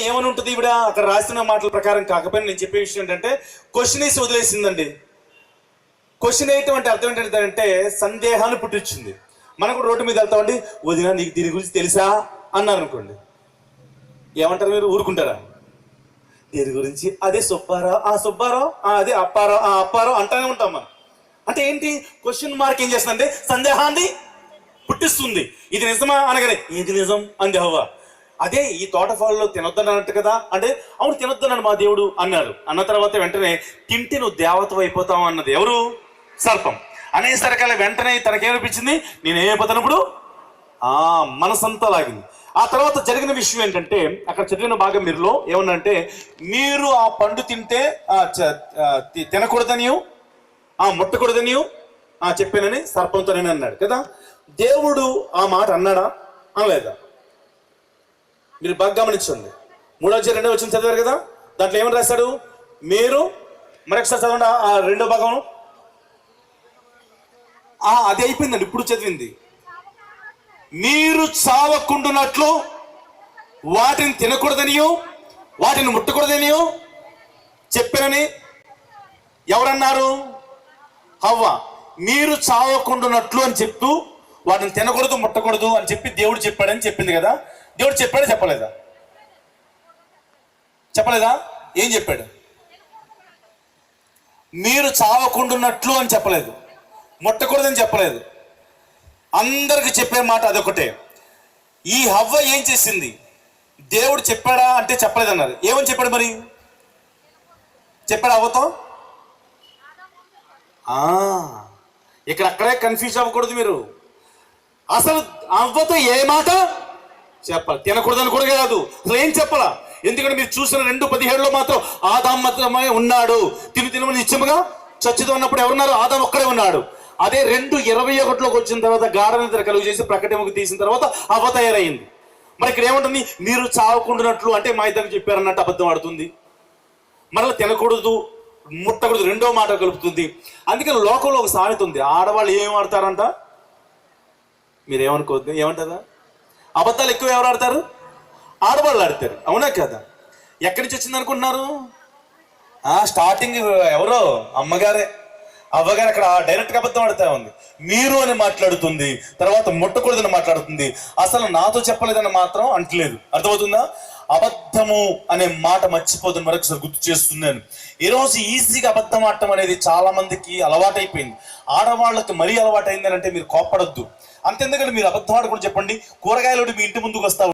ఏమని ఉంటుంది ఇవిడ అక్కడ రాసిన మాటల ప్రకారం కాకపోయినా నేను చెప్పే విషయం ఏంటంటే క్వశ్చన్ వేసి వదిలేసిందండి. క్వశ్చన్ వేయటం అంటే అర్థం ఏంటంటే సందేహాన్ని పుట్టించింది. మనం కూడా రోడ్డు మీద వెళ్తామండి వదిన నీకు దీని గురించి తెలుసా? అన్నారు అనుకోండి. ఏమంటారు మీరు? ఊరుకుంటారా? దీని గురించి అదే సుబ్బారావు ఆ సుబ్బారావు ఆ అదే అప్పారావు ఆ అప్పారావు అంటానే ఉంటాం మనం. అంటే ఏంటి? క్వశ్చన్ మార్క్ ఏం చేస్తుందంటే సందేహాన్ని పుట్టిస్తుంది. ఇది నిజమా అనగానే ఇది నిజం? అంది హవ్వ. అదే ఈ తోటఫాల్లో తినొద్దన్నట్టు కదా? అంటే అవును తినొద్దన్నాడు మా దేవుడు అన్నాడు అన్న తర్వాత వెంటనే తింటే నువ్వు దేవత అయిపోతావు అన్నది ఎవరు? సర్పం. అనేసరికల్లా వెంటనే తనకేమనిపించింది? నేను ఏమైపోతాను ఆ మనసంతా లాగింది. ఆ తర్వాత జరిగిన విషయం ఏంటంటే అక్కడ చదివిన భాగం మీరులో ఏమన్నంటే మీరు ఆ పండు తింటే తినకూడదని ఆ, తి- తినకూడదనియు ఆ ముట్టకూడదనియు ఆ చెప్పానని సర్పంతోనే అన్నాడు కదా? దేవుడు ఆ మాట అన్నాడా? అనలేదా? మీరు బాగా గమనించండి. మూడో అధ్యాయం రెండో వచ్చిన చదివారు కదా? దాంట్లో ఏమని రాశాడు? మీరు మరొకసారి చదవండి. ఆ- ఆ రెండో భాగం. ఆ, అది అయిపోయిందండి. ఇప్పుడు చదివింది. మీరు చావకుండునట్లు వాటిని తినకూడదనియో వాటిని ముట్టకూడదనియో చెప్పానని ఎవరన్నారు? హవ్వ. మీరు చావకుండునట్లు అని చెప్తూ వాటిని తినకూడదు ముట్టకూడదు అని చెప్పి దేవుడు చెప్పాడని చెప్పింది కదా? దేవుడు చెప్పాడు చెప్పలేదా? చెప్పలేదా? ఏం చెప్పాడు? మీరు చావకుండున్నట్లు అని చెప్పలేదు. ముట్టకూడదని చెప్పలేదు. అందరికి చెప్పే మాట అదొకటే. ఈ హవ్వ ఏం చేసింది? దేవుడు చెప్పాడా అంటే చెప్పలేదు అన్నారు ఏమని చెప్పాడు మరి? చెప్పాడు అవ్వతో ఇక్కడ అక్కడే కన్ఫ్యూజ్ అవ్వకూడదు మీరు. అసలు అవ్వతో ఏ మాట? చెప్పాలి. తినకూడదని కూడా కాదు. అసలు ఏం చెప్పాలా? ఎందుకంటే మీరు చూసిన రెండు పదిహేడులో మాత్రం ఆదాం మాత్రమే ఉన్నాడు. తిని తినమని నిత్యముగా చచ్చితో ఉన్నప్పుడు ఎవరున్నారు? ఆదాం ఒక్కడే ఉన్నాడు. అదే రెండు ఇరవై ఒకటిలోకి వచ్చిన తర్వాత గాఢనిద్ర కలుగు చేసి ప్రకటనకు తీసిన తర్వాత అవ తయారైంది. మరి ఇక్కడ ఏమంటుంది? మీరు చావకుండానట్లు అంటే మా ఇద్దరికి చెప్పారన్నట్టు అబద్ధం ఆడుతుంది. మరలా తినకూడదు ముట్టకూడదు రెండో మాట కలుపుతుంది. అందుకని లోకంలో ఒక సామెత ఉంది. ఆడవాళ్ళు ఏం ఆడతారంట? మీరు ఏమనుకోవద్దు ఏమంటారా? అబద్ధాలు ఎక్కువ ఎవరు ఆడతారు? ఆడవాళ్ళు ఆడతారు. అవునా కదా? ఎక్కడి నుంచి వచ్చింది అనుకుంటున్నారు? స్టార్టింగ్ ఎవరో? అమ్మగారే. అవ్వగారు అక్కడ డైరెక్ట్గా అబద్ధం ఆడుతా ఉంది. మీరు అని మాట్లాడుతుంది తర్వాత ముట్టకూడదని మాట్లాడుతుంది. అసలు నాతో చెప్పలేదని మాత్రం అంటలేదు. అర్థమవుతుందా? అబద్ధము అనే మాట మర్చిపోతుంది మరొకసారి గుర్తు చేస్తున్నాను. ఈ రోజు ఈజీగా అబద్ధం ఆడటం అనేది చాలా మందికి అలవాటైపోయింది. ఆడవాళ్ళకి మరీ అలవాటైందని అంటే మీరు కోప్పడొద్దు. అంతెందుకంటే మీరు అబద్ధం ఆడకుండా చెప్పండి. కూరగాయలు మీ ఇంటి ముందుకు వస్తా